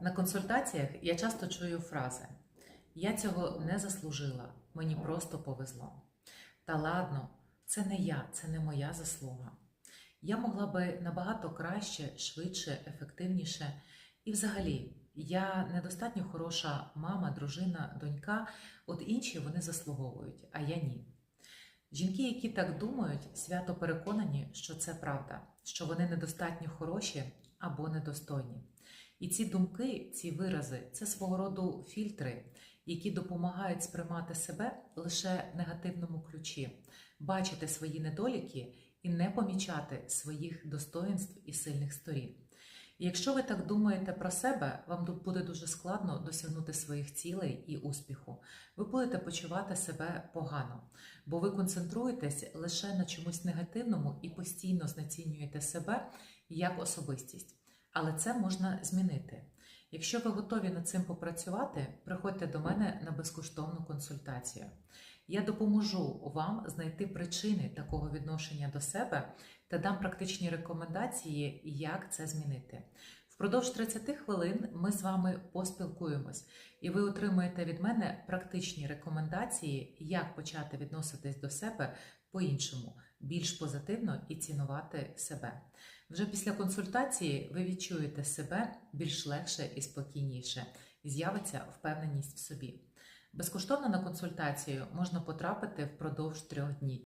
На консультаціях я часто чую фрази: Я цього не заслужила, мені просто повезло. Та ладно, це не я, це не моя заслуга. Я могла би набагато краще, швидше, ефективніше. І взагалі, я недостатньо хороша мама, дружина, донька, от інші вони заслуговують, а я ні. Жінки, які так думають, свято переконані, що це правда, що вони недостатньо хороші або недостойні. І ці думки, ці вирази це свого роду фільтри, які допомагають сприймати себе лише негативному ключі, бачити свої недоліки і не помічати своїх достоїнств і сильних сторін. І якщо ви так думаєте про себе, вам буде дуже складно досягнути своїх цілей і успіху. Ви будете почувати себе погано, бо ви концентруєтесь лише на чомусь негативному і постійно знецінюєте себе як особистість. Але це можна змінити. Якщо ви готові над цим попрацювати, приходьте до мене на безкоштовну консультацію. Я допоможу вам знайти причини такого відношення до себе та дам практичні рекомендації, як це змінити. Впродовж 30 хвилин ми з вами поспілкуємось, і ви отримаєте від мене практичні рекомендації, як почати відноситись до себе по-іншому, більш позитивно і цінувати себе. Вже після консультації ви відчуєте себе більш легше і спокійніше, з'явиться впевненість в собі. Безкоштовно на консультацію можна потрапити впродовж трьох днів.